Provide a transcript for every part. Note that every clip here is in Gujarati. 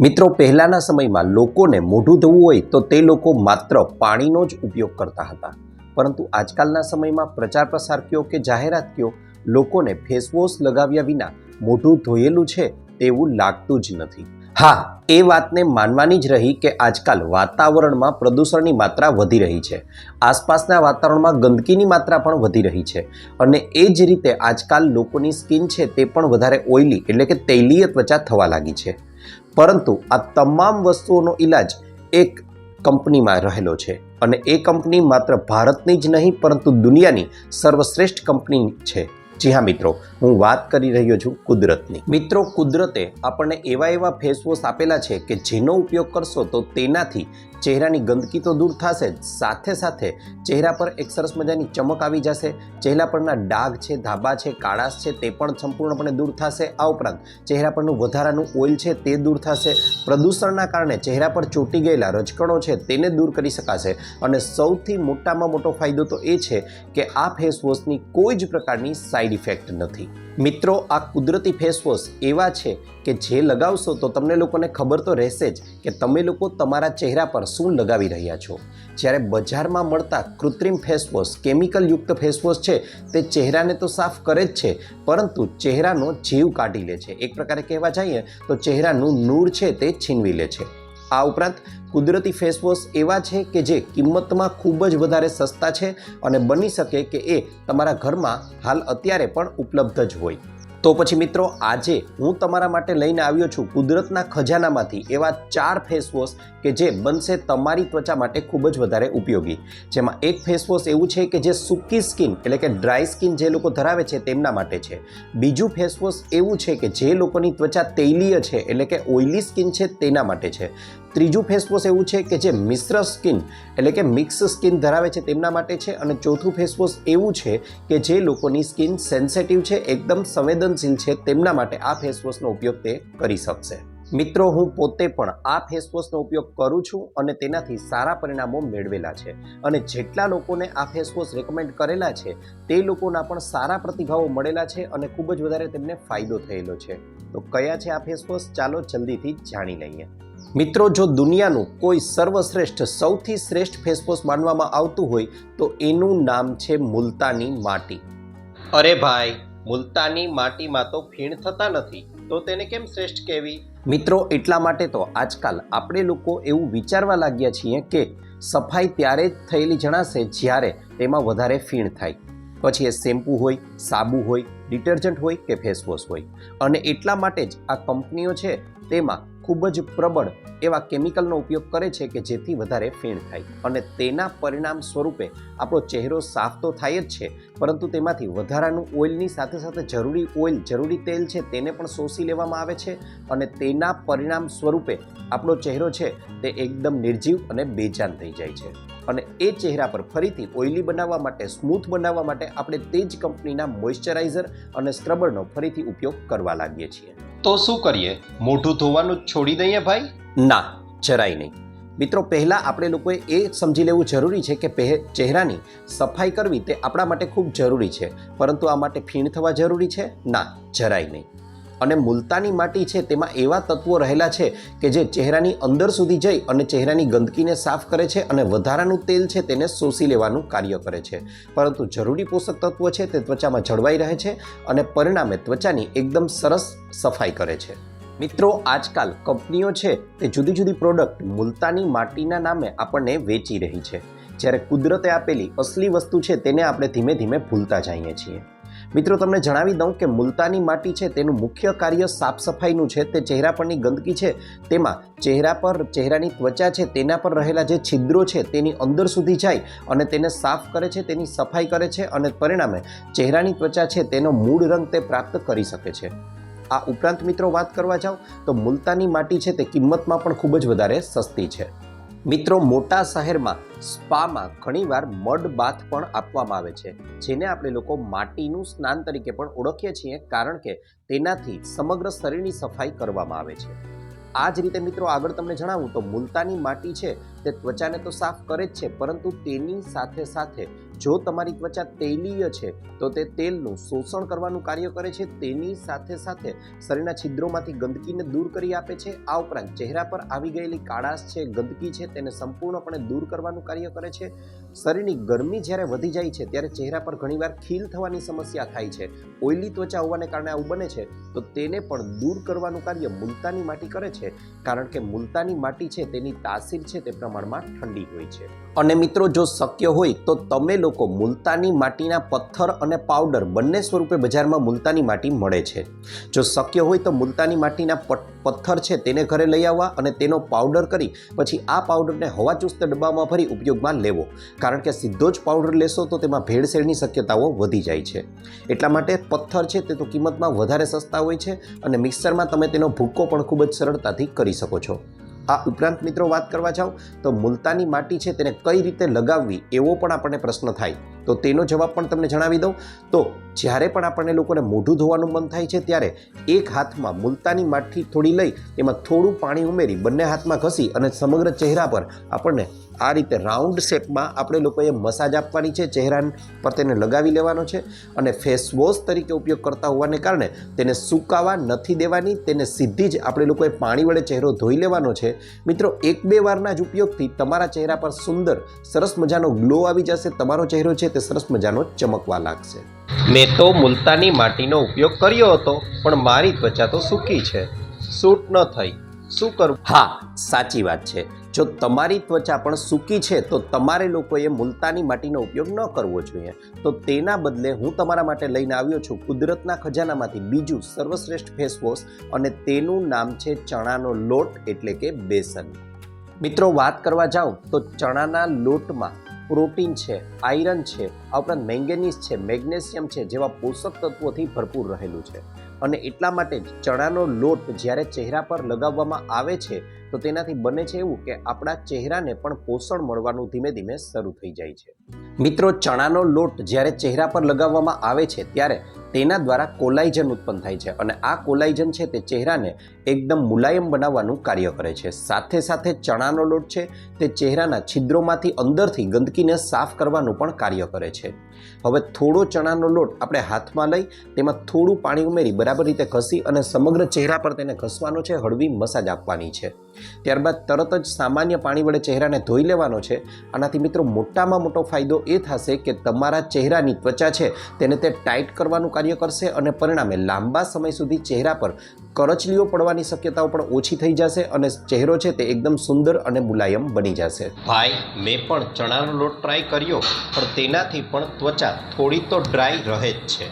મિત્રો, પહેલાંના સમયમાં લોકોને મોઢું ધોવું હોય તો તે લોકો માત્ર પાણીનો જ ઉપયોગ કરતા હતા. પરંતુ આજકાલના સમયમાં પ્રચાર પ્રસાર કયો કે જાહેરાત કયો, લોકોને ફેસવોશ લગાવ્યા વિના મોઢું ધોયેલું છે તેવું લાગતું જ નથી. હા, એ વાતને માનવાની જ રહી કે આજકાલ વાતાવરણમાં પ્રદૂષણની માત્રા વધી રહી છે. આસપાસના વાતાવરણમાં ગંદકીની માત્રા પણ વધી રહી છે. અને એ જ રીતે આજકાલ લોકોની સ્કિન છે તે પણ વધારે ઓઇલી એટલે કે તૈલીય ત્વચા થવા લાગી છે. પરંતુ આ તમામ વસ્તુઓનો ઈલાજ એક કંપનીમાં રહેલો છે અને એ કંપની માત્ર ભારતની જ નહીં, પરંતુ દુનિયાની સર્વશ્રેષ્ઠ કંપની છે. જી હા મિત્રો, હું વાત કરી રહ્યો છું કુદરતની. મિત્રો, કુદરતે આપણને એવા એવા ફેસવોશ આપેલા છે કે જેનો ઉપયોગ કરશો તો તેનાથી ચહેરાની ગંદકી તો દૂર થશે જ. સાથે સાથે ચહેરા પર એક સરસ મજાની ચમક આવી જશે. ચહેરા પરના ડાઘ છે, ધાબા છે, કાળાશ છે, તે પણ સંપૂર્ણપણે દૂર થશે. આ ઉપરાંત ચહેરા પરનું વધારાનું ઓઇલ છે, તે દૂર થશે. પ્રદૂષણના કારણે ચહેરા પર ચોંટી ગયેલા રજકણો છે, તેને દૂર કરી શકાશે. અને સૌથી મોટામાં મોટો ફાયદો તો એ છે કે આ ફેસવોશની કોઈ જ પ્રકારની સાઇડ ઇફેક્ટ નથી. મિત્રો, આ કુદરતી ફેસવોશ એવા છે કે જે લગાવશો તો તમને લોકોને ખબર તો રહેશે જ કે તમે લોકો તમારા ચહેરા પર શું લગાવી રહ્યા છો? જ્યારે બજારમાં મળતા કૃત્રિમ ફેસવોશ કેમિકલયુક્ત ફેસવોશ છે, તે ચહેરાને તો સાફ કરે જ છે, પરંતુ ચહેરાનો જીવ કાઢી લે છે. એક પ્રકારે કહેવા જઈએ તો ચહેરાનું નૂર છે તે છીનવી લે છે. આ ઉપરાંત કુદરતી ફેસવોશ એવા છે કે જે કિંમતમાં ખૂબ જ વધારે સસ્તા છે અને બની શકે કે એ તમારા ઘરમાં હાલ અત્યારે પણ ઉપલબ્ધ જ હોય. તો પછી મિત્રો, આજે હું તમારા માટે લઈને આવ્યો છું કુદરતના ખજાનામાંથી એવા ચાર ફેસવોશ કે જે બનશે તમારી ત્વચા માટે ખૂબ જ વધારે ઉપયોગી. જેમાં એક ફેસવોશ એવું છે કે જે સૂકી સ્કિન એટલે કે ડ્રાય સ્કિન જે લોકો ધરાવે છે તેમના માટે છે. બીજું ફેસવોશ એવું છે કે જે લોકોની ત્વચા તૈલીય છે એટલે કે ઓઇલી સ્કિન છે તેના માટે છે. ત્રીજું ફેસવોશ એવું છે કે જે મિશ્ર સ્કિન, એટલે કે મિક્સ સ્કિન ધરાવે છે તેમના માટે છે. અને ચોથું ફેસવોશ એવું છે કે જે લોકોની સ્કિન સેન્સેટિવ છે, એકદમ સંવેદનશીલ છે, તેમના માટે આ ફેસવોશનો ઉપયોગ તે કરી શકશે. મિત્રો, હું પોતે પણ આ ફેસવોશનો ઉપયોગ કરું છું અને તેનાથી સારા પરિણામો મેળવેલા છે. અને જેટલા લોકોને આ ફેસવોશ રેકમેન્ડ કરેલા છે, તે લોકોના પણ સારા પ્રતિભાવો મળેલા છે અને ખૂબ જ વધારે તેમને ફાયદો થયેલો છે. તો કયા છે આ ફેસવોશ? ચાલો જલ્દીથી જાણી લઈએ. મિત્રો, જો દુનિયાનું કોઈ સર્વશ્રેષ્ઠ, સૌથી શ્રેષ્ઠ ફેસવોશ માનવામાં આવતું હોય, તો એનું નામ છે મુલતાની માટી. અરે ભાઈ, મુલતાની માટીમાં તો ફીણ થતા નથી. તો તેને કેમ શ્રેષ્ઠ કહેવી? મિત્રો, એટલા માટે તો આજકાલ આપણે લોકો એવું વિચારવા લાગ્યા છીએ કે સફાઈ ત્યારે જ થયેલી જણાશે જ્યારે તેમાં વધારે ફીણ થાય. પછી એ શેમ્પૂ હોય, સાબુ હોય, ડિટર્જન્ટ હોય કે ફેસવોશ હોય. અને એટલા માટે જ આ કંપનીઓ છે, તેમાં ખૂબ જ પ્રબળ એવા કેમિકલનો ઉપયોગ કરે છે કે જેથી વધારે ફીણ થાય. અને તેના પરિણામ સ્વરૂપે આપણો ચહેરો સાફ તો થાય જ છે, પરંતુ તેમાંથી વધારાનું ઓઇલની સાથે સાથે જરૂરી ઓઇલ, જરૂરી તેલ છે તેને પણ શોષી લેવામાં આવે છે અને તેના પરિણામ સ્વરૂપે આપણો ચહેરો છે તે એકદમ નિર્જીવ અને બેજાન થઈ જાય છે. અને એ ચહેરા પર ફરીથી ઓઇલી બનાવવા માટે, સ્મૂથ બનાવવા માટે આપણે તે જ કંપનીના મોઇશ્ચરાઇઝર અને સ્ક્રબરનો ફરીથી ઉપયોગ કરવા લાગીએ છીએ. તો શું કરીએ? મોઢું ધોવાનું છોડી દઈએ ભાઈ? ના, જરાય નહીં. મિત્રો, પહેલાં આપણે લોકોએ એ સમજી લેવું જરૂરી છે કે ચહેરાની સફાઈ કરવી તે આપણા માટે ખૂબ જરૂરી છે. પરંતુ આ માટે ફીણ થવા જરૂરી છે? ના, જરાય નહીં. અને મુલતાની માટી છે તેમાં એવા તત્વો રહેલા છે કે જે ચહેરાની અંદર સુધી જઈ અને ચહેરાની ગંદકીને સાફ કરે છે અને વધારાનું તેલ છે તેને શોષી લેવાનું કાર્ય કરે છે. પરંતુ જરૂરી પોષક તત્વો છે તે ત્વચામાં જળવાઈ રહે છે અને પરિણામે ત્વચાની એકદમ સરસ સફાઈ કરે છે. મિત્રો, આજકાલ કંપનીઓ છે તે જુદી જુદી પ્રોડક્ટ મુલતાની માટીના નામે આપણને વેચી રહી છે. જ્યારે કુદરતે આપેલી અસલી વસ્તુ છે તેને આપણે ધીમે ધીમે ભૂલતા જઈએ છીએ. મિત્રો, તમને જણાવી દઉં કે મુલતાની માટી છે, તેનું મુખ્ય કાર્ય સાફ સફાઈનું છે, તે ચહેરા પરની ગંદકી છે, તેમાં ચહેરા પર, ચહેરાની ત્વચા છે, તેના પર રહેલા જે છિદ્રો છે, તેની અંદર સુધી જાય અને તેને સાફ કરે છે, તેની સફાઈ કરે છે અને પરિણામે ચહેરાની ત્વચા છે, તેનો મૂળ રંગ તે પ્રાપ્ત કરી શકે છે. આ ઉપરાંત મિત્રો, વાત કરવા જાઓ તો મુલતાની માટી છે, તે કિંમતમાં પણ ખૂબ જ વધારે સસ્તી છે. મિત્રો, મોટા શહેરમાં સ્પામાં ઘણીવાર મડ બાથ પણ આપવામાં આવે છે, જેને આપણે લોકો માટીનું સ્નાન તરીકે પણ ઓળખીએ છીએ, કારણ કે તેનાથી સમગ્ર શરીરની સફાઈ કરવામાં આવે છે. આ જ રીતે મિત્રો, આગળ તમને જણાવું તો, મુલતાની માટી છે તે ત્વચાને તો સાફ કરે જ છે, પરંતુ તેની સાથે સાથે જો તમારી ત્વચા તૈલીય છે, તો તે તેલનું શોષણ કરવાનું કાર્ય કરે છે. તેની સાથે સાથે શરીરના છિદ્રોમાંથી ગંદકીને દૂર કરી આપે છે. આ ઉપરાંત ચહેરા પર આવી ગયેલી કાળાશ છે, ગંદકી છે, તેને સંપૂર્ણપણે દૂર કરવાનું કાર્ય કરે છે. શરીરની ગરમી જ્યારે વધી જાય છે, ત્યારે ચહેરા પર ઘણીવાર ખીલ થવાની સમસ્યા થાય છે. ઓઇલી ત્વચા હોવાને કારણે આવું બને છે, તો તેને પણ દૂર કરવાનું કાર્ય મુલતાની માટી કરે છે. કારણ કે મુલતાની માટી છે, તેની તાસીર છે, તે પ્રમાણમાં ઠંડી હોય છે. અને મિત્રો, જો શક્ય હોય તો તમે લોકો મુલતાની માટીના પથ્થર અને પાવડર બંને સ્વરૂપે બજારમાં મુલતાની માટી મળે છે. જો શક્ય હોય તો મુલતાની માટીના પથ્થર છે તેને ઘરે લઈ આવવા અને તેનો પાવડર કરી પછી આ પાવડરને હવાચુસ્ત ડબ્બામાં ભરી ઉપયોગમાં લેવો. કારણ કે સીધો જ પાવડર લેશો તો તેમાં ભેળસેળની શક્યતાઓ વધી જાય છે. એટલા માટે પથ્થર છે તે તો કિંમતમાં વધારે સસ્તા હોય છે અને મિક્સરમાં તમે તેનો ભૂક્કો પણ ખૂબ જ સરળતાથી કરી શકો છો. આ ઉપરાંત મિત્રો વાત કરવા જાઓ તો મુલતાની માટી છે તેને કઈ રીતે લગાવવી એવો પણ આપણને પ્રશ્ન થાય. તો તેનો જવાબ પણ તમને જણાવી દઉં. તો જ્યારે પણ આપણને લોકોને મોઢું ધોવાનું મન થાય છે, ત્યારે એક હાથમાં મુલતાની માઠી થોડી લઈ, એમાં થોડું પાણી ઉમેરી, બંને હાથમાં ઘસી અને સમગ્ર ચહેરા પર આપણને આ રીતે રાઉન્ડ શેપમાં આપણે લોકોએ મસાજ આપવાની છે. ચહેરા પર તેને લગાવી લેવાનો છે અને ફેસ વોશ તરીકે ઉપયોગ કરતા હોવાને કારણે તેને સુકાવા નથી દેવાની, તેને સીધી જ આપણે લોકોએ પાણી વડે ચહેરો ધોઈ લેવાનો છે. મિત્રો, એક બે વારના જ ઉપયોગથી તમારા ચહેરા પર સુંદર, સરસ મજાનો ગ્લો આવી જશે, તમારો ચહેરો છે તે સરસ મજાનો ચમકવા લાગશે. મેં તો મુલતાની માટીનો ઉપયોગ કર્યો હતો પણ મારી ત્વચા તો સૂકી છે. સૂટ ન થઈ. શું કરવું હા સાચી વાત છે. જો તમારી ત્વચા પણ સૂકી છે તો તમારે લોકોએ મુલતાની માટીનો ઉપયોગ ન કરવો જોઈએ. તો તેના બદલે હું તમારા માટે લઈને આવ્યો છું કુદરતના ખજાનામાંથી બીજું સર્વશ્રેષ્ઠ ફેસવોશ અને તેનું નામ છે ચણાનો લોટ એટલે કે બેસન. મિત્રો વાત કરવા જાઉં તો ચણાના લોટમાં પ્રોટીન છે, આયરન છે આ ઉપરાંત મેંગેનીઝ છે, મેગ્નેશિયમ છે જેવા પોષક તત્વોથી ભરપૂર રહેલું છે. અને એટલા માટે ચણાનો લોટ જ્યારે ચહેરા પર લગાવવામાં આવે છે, તો તેનાથી બને છે એવું કે આપણા ચહેરાને પણ પોષણ મળવાનું ધીમે ધીમે શરૂ થઈ જાય છે. મિત્રો, ચણાનો લોટ જ્યારે ચહેરા પર લગાવવામાં આવે છે, ત્યારે તેના દ્વારા કોલાઇજન ઉત્પન્ન થાય છે અને આ કોલાઇજન છે તે ચહેરાને એકદમ મુલાયમ બનાવવાનું કાર્ય કરે છે. સાથે સાથે ચણાનો લોટ છે તે ચહેરાના છિદ્રોમાંથી અંદરથી ગંદકીને સાફ કરવાનું પણ કાર્ય કરે છે. હવે થોડો ચણાનો લોટ આપણે હાથમાં લઈ તેમાં થોડું પાણી ઉમેરી બરાબર રીતે ઘસી અને સમગ્ર ચહેરા પર તેને ઘસવાનો છે, હળવી મસાજ આપવાની છે. ત્યારબાદ તરત જ સામાન્ય પાણી વડે ચહેરાને ધોઈ લેવાનો છે. આનાથી મિત્રો મોટામાં મોટો ફાયદો એ થશે કે તમારા ચહેરાની ત્વચા છે તેને તે ટાઈટ કરવાનું કાર્ય કરશે અને પરિણામે લાંબા સમય સુધી ચહેરા પર કરચલીઓ પડવાની શક્યતાઓ પણ ઓછી થઈ જશે અને ચહેરો છે તે એકદમ સુંદર અને મુલાયમ બની જશે. ભાઈ, મેં પણ ચણાનો લોટ ટ્રાય કર્યો, પણ તેનાથી પણ ત્વચા થોડી તો ડ્રાય રહે જ છે.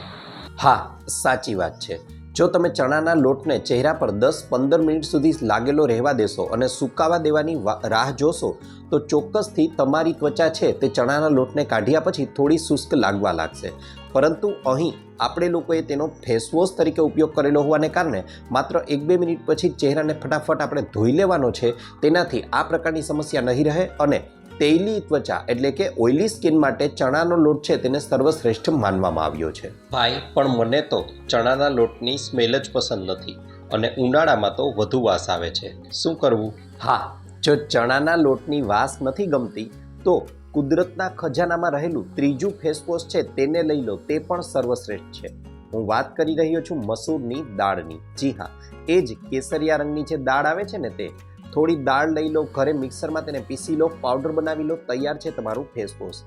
હા, સાચી વાત છે. જો તમે ચણાના લોટને ચહેરા પર દસ પંદર મિનિટ સુધી લાગેલો રહેવા દેશો અને સુકાવા દેવાની રાહ જોશો, તો ચોક્કસથી તમારી ત્વચા છે તે ચણાના લોટને કાઢ્યા પછી થોડી શુષ્ક લાગવા લાગશે. પરંતુ અહીં આપણે લોકોએ તેનો ફેસવોશ તરીકે ઉપયોગ કરેલો હોવાને કારણે માત્ર એક બે મિનિટ પછી ચહેરાને ફટાફટ આપણે ધોઈ લેવાનો છે, તેનાથી આ પ્રકારની સમસ્યા નહીં રહે અને તેલી ત્વચા એટલે કે ઓઇલી સ્કિન માટે ચણાનો લોટ છે તેને સર્વશ્રેષ્ઠ માનવામાં આવ્યો છે. ભાઈ પણ મને તો ચણાના લોટની સ્મેલ જ પસંદ નથી અને ઉનાળામાં તો વધુ વાસ આવે છે. શું કરવું? હા જો ચણાના લોટની વાસ નથી ગમતી તો કુદરતના ખજાનામાં રહેલું ત્રીજું ફેસવોશ છે તેને લઈ લો તે પણ સર્વશ્રેષ્ઠ છે. હું વાત કરી રહ્યો છું મસૂરની દાળની. જી હા એ જ કેસરિયા રંગની જે દાળ આવે છે ને તે થોડી દાળ લઈ લો, ઘરે મિક્સરમાં તેને પીસી લો, પાવડર બનાવી લો, તૈયાર છે તમારું ફેસ વોશ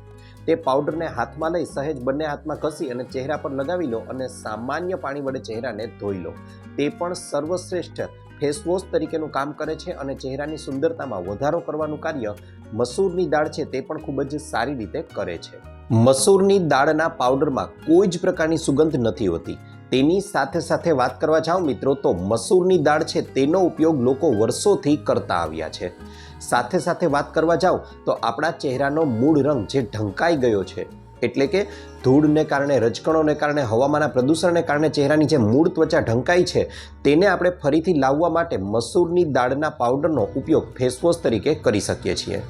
તે પાવડરને હાથમાં લઈ સહેજ બંને હાથમાં ઘસી અને ચહેરા પર લગાવી લો અને સામાન્ય પાણી વડે ચહેરાને ધોઈ લો. તે પણ સર્વશ્રેષ્ઠ ફેસવોશ તરીકેનું કામ કરે છે અને ચહેરાની સુંદરતામાં વધારો કરવાનું કાર્ય મસૂરની દાળ છે તે પણ ખૂબ જ સારી રીતે કરે છે. મસૂરની દાળના પાવડરમાં કોઈ જ પ્રકારની સુગંધ નથી હોતી. તેની સાથે સાથે વાત કરવા જાઓ મિત્રો, તો મસૂરની દાળ છે તેનો ઉપયોગ લોકો વર્ષોથી કરતા આવ્યા છે. સાથે સાથે વાત કરવા જાઓ, તો આપણા ચહેરાનો મૂળ રંગ જે ઢંકાઈ ગયો છે એટલે કે ધૂળને કારણે, રજકણોને કારણે હવામાના પ્રદૂષણને કારણે ચહેરાની જે મૂળ ત્વચા ઢંકાઈ છે, તેને આપણે ફરીથી લાવવા માટે મસૂરની દાળના પાવડરનો ઉપયોગ ફેસવોશ તરીકે કરી શકીએ છીએ.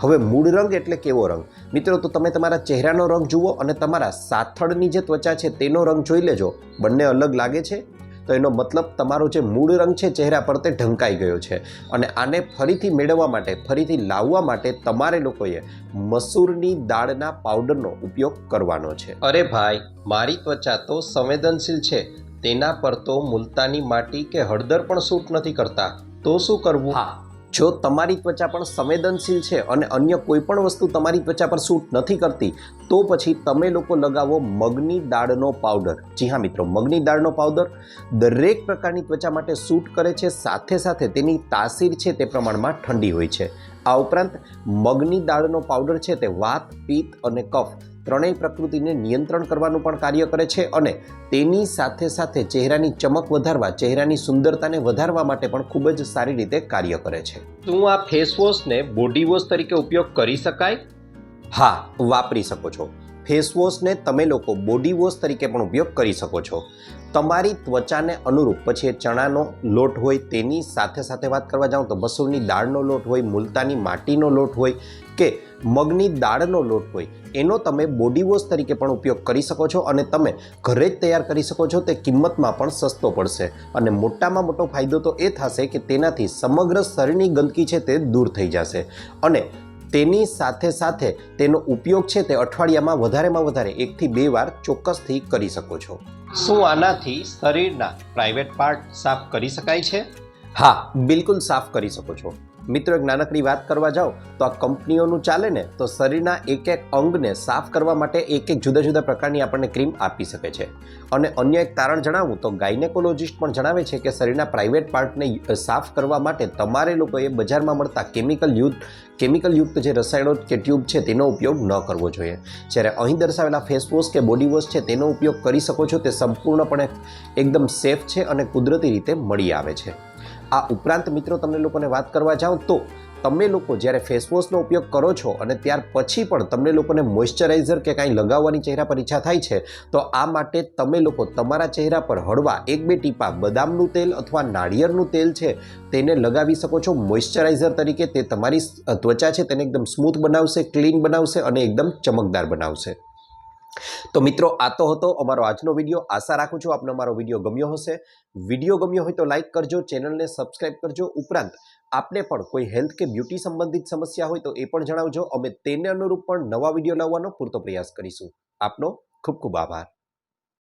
હવે મૂળ રંગ એટલે કેવો રંગ? મિત્રો, તો તમે તમારા ચહેરાનો રંગ જુઓ અને તમારા સાથળની જે ત્વચા છે, તેનો રંગ જોઈ લેજો. બંને અલગ લાગે છે? તો એનો મતલબ તમારો જે મૂળ રંગ છે ચહેરા પર તે ઢંકાઈ ગયો છે. અને આને ફરીથી મેળવવા માટે ફરીથી લાવવા માટે તમારે લોકોએ મસૂરની દાળના પાવડરનો ઉપયોગ કરવાનો છે. અરે ભાઈ મારી ત્વચા તો સંવેદનશીલ છે. તેના પર તો મુલતાની માટી કે હળદર પણ સૂટ નથી કરતા. તો શું કરવું? હા જો તમારી ત્વચા પણ સંવેદનશીલ છે અને અન્ય કોઈ પણ વસ્તુ તમારી ત્વચા પર સૂટ નથી કરતી, તો પછી તમે લોકો લગાવો મગની દાળનો પાવડર. જી હા મિત્રો, મગની દાળનો પાવડર દરેક પ્રકારની ત્વચા માટે સૂટ કરે છે, સાથે સાથે તેની તાસીર છે તે પ્રમાણમાં ઠંડી હોય છે. આ ઉપરાંત મગની દાળનો પાવડર છે તે વાત, પિત્ત અને કફ ત્રણેય પ્રકૃતિને નિયંત્રણ કરવાનું પણ કાર્ય કરે છે અને તેની સાથે સાથે ચહેરાની ચમક વધારવા ચહેરાની સુંદરતાને વધારવા માટે પણ ખૂબ જ સારી રીતે કાર્ય કરે છે. શું આ ફેસ વોશને બોડી વોશ તરીકે ઉપયોગ કરી શકાય? હા વાપરી શકો છો. ફેસ વોશને તમે લોકો બોડી વોશ તરીકે પણ ઉપયોગ કરી શકો છો. તમારી ત્વચાને અનુરૂપ પછી એ ચણાનો લોટ હોય તેની સાથે સાથે વાત કરવા જાઉં તો મસૂરની દાળનો લોટ હોય મુલતાની માટીનો લોટ હોય કે મગની દાળનો લોટ હોય, એનો તમે બોડી વોશ તરીકે પણ ઉપયોગ કરી શકો છો અને તમે ઘરે જ તૈયાર કરી શકો છો, તે કિંમતમાં પણ સસ્તો પડશે. અને મોટામાં મોટો ફાયદો તો એ થશે કે તેનાથી સમગ્ર શરીરની ગંદકી છે તે દૂર થઈ જશે. અને તેની સાથે સાથે તેનો ઉપયોગ છે તે અઠવાડિયામાં વધારેમાં વધારે એકથી બે વાર ચોક્કસથી કરી શકો છો. શું આનાથી શરીરના પ્રાઇવેટ પાર્ટ સાફ કરી શકાય છે? હા, બિલકુલ સાફ કરી શકો છો. મિત્રો, એક નાનકડી વાત કરવા જાઓ, તો આ કંપનીઓનું ચાલે ને, તો શરીરના એક એક અંગને સાફ કરવા માટે એક એક જુદા જુદા પ્રકારની આપણને ક્રીમ આપી શકે છે. અને અન્ય એક તારણ જણાવું, તો ગાયનેકોલોજિસ્ટ પણ જણાવે છે કે શરીરના પ્રાઇવેટ પાર્ટને સાફ કરવા માટે તમારે લોકોએ બજારમાં મળતા કેમિકલ યુક્ત કેમિકલ યુક્ત જે રસાયણો કે ટ્યુબ છે તેનો ઉપયોગ ન કરવો જોઈએ. જ્યારે અહીં દર્શાવેલા ફેસ વોશ કે બોડી વોશ છે તેનો ઉપયોગ કરી શકો છો, તે સંપૂર્ણપણે એકદમ સેફ છે અને કુદરતી રીતે મળી આવે છે. આ ઉપરાંત મિત્રો તમને લોકોને વાત કરવા જાઉં તો તમે લોકો જ્યારે ફેસવોશનો ઉપયોગ કરો છો અને ત્યાર પછી પણ તમને લોકોને મોઇશ્ચરાઇઝર કે કાંઈ લગાવવાની ચહેરા પર ઈચ્છા થાય છે, તો આ માટે તમે લોકો તમારા ચહેરા પર હળવા એક બે ટીપા બદામનું તેલ અથવા નાળિયેરનું તેલ છે તેને લગાવી શકો છો. મોઇશ્ચરાઇઝર તરીકે તે તમારી ત્વચા છે તેને એકદમ સ્મૂથ બનાવશે ક્લીન બનાવશે અને એકદમ ચમકદાર બનાવશે. તો મિત્રો, આ તો હતો અમારો આજનો વીડિયો. આશા રાખું છું આપને અમારો વીડિયો ગમ્યો હશે. વીડિયો ગમ્યો હોય તો લાઇક કરજો, ચેનલને સબસ્ક્રાઇબ કરજો. ઉપરાંત, આપને પણ કોઈ હેલ્થ કે બ્યુટી સંબંધિત સમસ્યા હોય તો એ પણ જણાવજો. અમે તેને અનુરૂપ પણ નવા વીડિયો લાવવાનો પૂરતો પ્રયાસ કરીશું. આપનો ખૂબ ખૂબ આભાર.